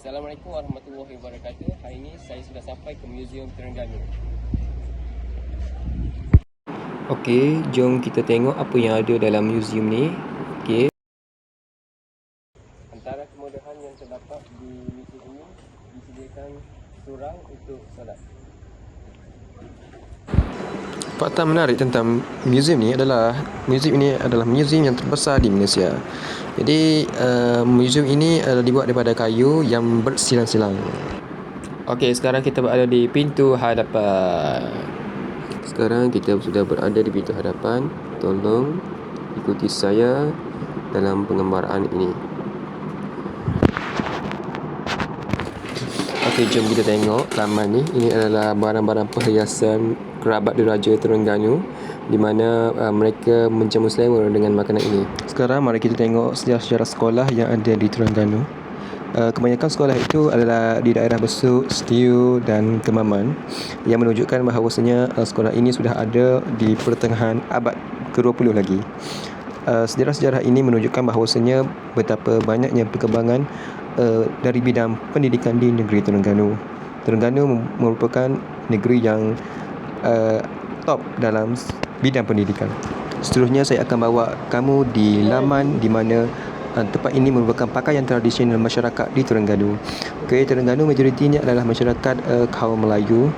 Assalamualaikum warahmatullahi wabarakatuh. Hari ini saya sudah sampai ke Museum Terengganu. Okey, jom kita tengok apa yang ada dalam museum ni. Okey. Antara kemudahan yang terdapat di museum ini disediakan surang untuk solat. Fakta menarik tentang museum ni adalah museum ini adalah museum yang terbesar di Malaysia. Jadi uh, museum ini adalah dibuat daripada kayu yang bersilang-silang. Okey, sekarang kita berada di pintu hadapan. Sekarang kita sudah berada di pintu hadapan. Tolong ikuti saya dalam pengembaraan ini. Okey, jom kita tengok laman ni. Ini adalah barang-barang perhiasan kerabat diraja Terengganu di mana uh, mereka menjamu selera dengan makanan ini. Sekarang mari kita tengok sejarah-sejarah sekolah yang ada di Terengganu. Uh, kebanyakan sekolah itu adalah di daerah Besut, Setiu dan Kemaman yang menunjukkan bahawasanya uh, sekolah ini sudah ada di pertengahan abad ke-20 lagi. Uh, sejarah-sejarah ini menunjukkan bahawasanya betapa banyaknya perkembangan uh, dari bidang pendidikan di negeri Terengganu. Terengganu merupakan negeri yang uh, top dalam bidang pendidikan. Seterusnya saya akan bawa kamu di laman di mana uh, tempat ini merupakan pakaian tradisional masyarakat di Terengganu. Okey, Terengganu majoritinya adalah masyarakat uh, kaum Melayu.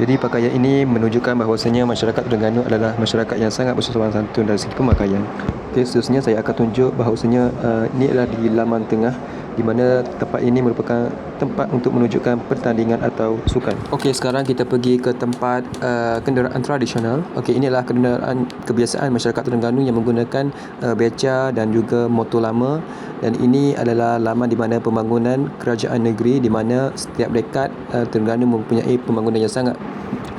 Jadi pakaian ini menunjukkan bahawasanya masyarakat Terengganu adalah masyarakat yang sangat bersopan santun dari segi pemakaian. Okey, seterusnya saya akan tunjuk bahawasanya uh, ini adalah di laman tengah di mana tempat ini merupakan tempat untuk menunjukkan pertandingan atau sukan. Okey, sekarang kita pergi ke tempat uh, kenderaan tradisional. Okey, inilah kenderaan kebiasaan masyarakat Terengganu yang menggunakan uh, beca dan juga motor lama dan ini adalah laman di mana pembangunan kerajaan negeri di mana setiap dekad uh, Terengganu mempunyai pembangunan yang sangat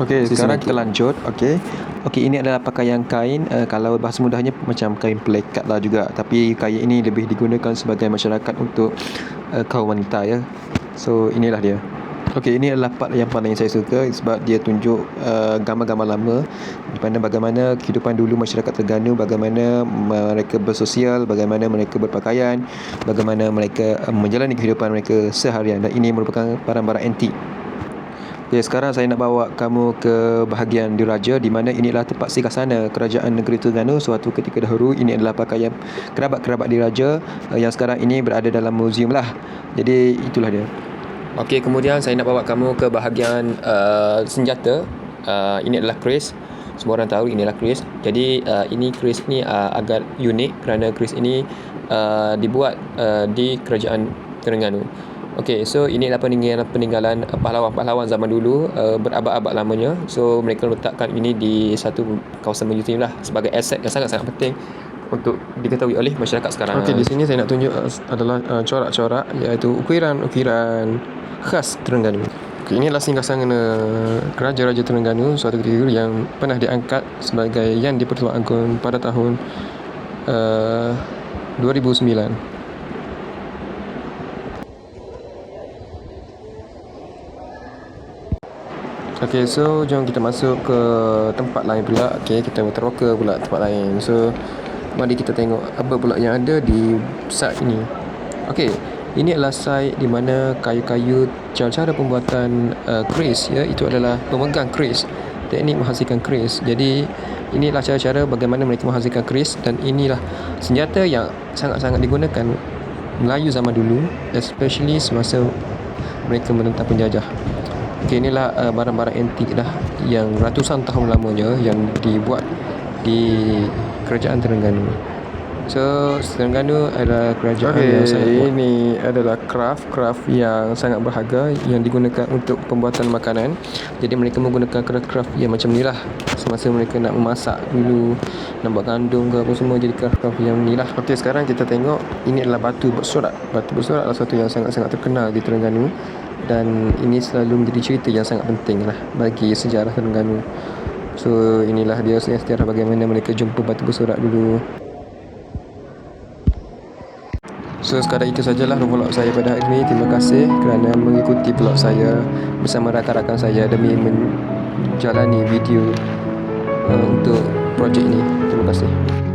Okey, sekarang kita lanjut. Okey. Okey, ini adalah pakaian kain uh, kalau bahasa mudahnya macam kain pelekat lah juga. Tapi kain ini lebih digunakan sebagai masyarakat untuk uh, kaum wanita ya. So, inilah dia. Okey, ini adalah part yang paling saya suka sebab dia tunjuk uh, gambar-gambar lama di mana bagaimana kehidupan dulu masyarakat Terengganu, bagaimana mereka bersosial, bagaimana mereka berpakaian, bagaimana mereka uh, menjalani kehidupan mereka seharian dan ini merupakan barang-barang antik. Okay, sekarang saya nak bawa kamu ke bahagian diraja di mana inilah tempat singgah sana kerajaan negeri Terengganu suatu ketika dahulu. Ini adalah pakaian kerabat-kerabat diraja uh, yang sekarang ini berada dalam muzium lah. Jadi itulah dia. Okey, kemudian saya nak bawa kamu ke bahagian uh, senjata. Uh, ini adalah keris. Semua orang tahu inilah keris. Jadi uh, ini keris ni uh, agak unik kerana keris ini uh, dibuat uh, di kerajaan Terengganu. Okey, so ini adalah peninggalan peninggalan pahlawan-pahlawan zaman dulu uh, berabad-abad lamanya. So mereka letakkan ini di satu kawasan museum lah sebagai aset yang sangat-sangat penting untuk diketahui oleh masyarakat sekarang. Okey, di sini saya nak tunjuk uh, adalah uh, corak-corak iaitu ukiran-ukiran khas Terengganu. Okay, inilah singgahsana Raja-Raja Terengganu suatu ketika yang pernah diangkat sebagai Yang di-Pertuan Agong pada tahun uh, 2009. Okay, so jom kita masuk ke tempat lain pula. Okay, kita teroka pula tempat lain. So, mari kita tengok apa pula yang ada di site ini. Okay, ini adalah site di mana kayu-kayu cara-cara pembuatan uh, keris ya itu adalah pemegang keris teknik menghasilkan keris jadi inilah cara-cara bagaimana mereka menghasilkan keris dan inilah senjata yang sangat-sangat digunakan Melayu zaman dulu especially semasa mereka menentang penjajah Okay, inilah uh, barang-barang antik dah yang ratusan tahun lamanya yang dibuat di kerajaan Terengganu. So, Terengganu adalah kerajaan okay, yang sangat kuat. ini adalah craft craft yang sangat berharga yang digunakan untuk pembuatan makanan. Jadi mereka menggunakan craft-craft yang macam ni lah semasa mereka nak memasak dulu nak buat gandum ke apa semua jadi craft-craft yang ni lah. Okey, sekarang kita tengok ini adalah batu bersorak. Batu bersorak adalah satu yang sangat-sangat terkenal di Terengganu dan ini selalu menjadi cerita yang sangat penting lah bagi sejarah Terengganu. So inilah dia sejarah bagaimana mereka jumpa batu bersorak dulu. So sekadar itu sajalah vlog saya pada hari ini. Terima kasih kerana mengikuti vlog saya bersama rakan-rakan saya demi menjalani video uh, untuk projek ini. Terima kasih.